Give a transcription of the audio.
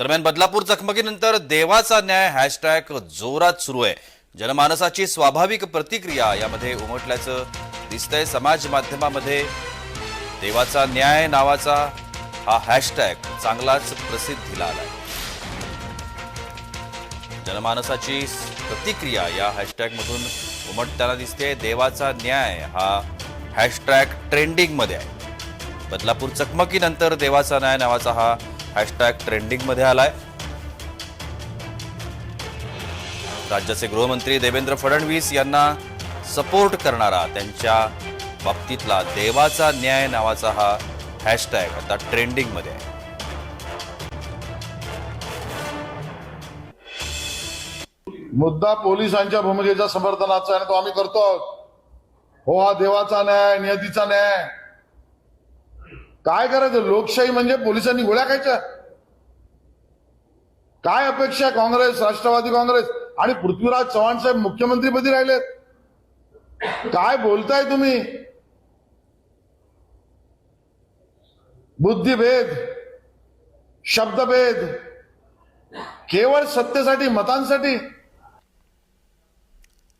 दरम्यान बदलापूर चकमकीनंतर देवाचा न्याय हॅशटॅग जोरात सुरू आहे. जनमानसाची स्वाभाविक प्रतिक्रिया यामध्ये उमटल्याचं दिसतंय. समाज माध्यमामध्ये देवाचा न्याय नावाचा हा हॅशटॅग चांगलाच प्रसिद्धीला आलाय जनमानसाची प्रतिक्रिया या हॅशटॅगमधून उमटताना दिसते देवाचा न्याय हा हॅशटॅग ट्रेंडिंगमध्ये आहे. बदलापूर चकमकीनंतर देवाचा न्याय नावाचा हा हॅशटॅग ट्रेंडिंगमध्ये आलाय. राज्याचे गृहमंत्री देवेंद्र फडणवीस यांना सपोर्ट करणारा त्यांच्या बाबतीतला देवाचा न्याय नावाचा हा हॅशटॅग आता ट्रेंडिंगमध्ये आहे. मुद्दा पोलिसांच्या भूमिकेच्या समर्थनाचा आहे आणि तो आम्ही करतो आहोत. हो हा देवाचा न्याय नियतीचा न्याय. काय करायचं? लोकशाही म्हणजे पोलिसांनी गोळ्या खायच्या. काय अपेक्षा काँग्रेस राष्ट्रवादी काँग्रेस? आणि पृथ्वीराज चव्हाण साहेब मुख्यमंत्रीपदी राहिलेत. काय बोलताय तुम्ही? बुद्धिभेद शब्दभेद केवळ सत्तेसाठी मतांसाठी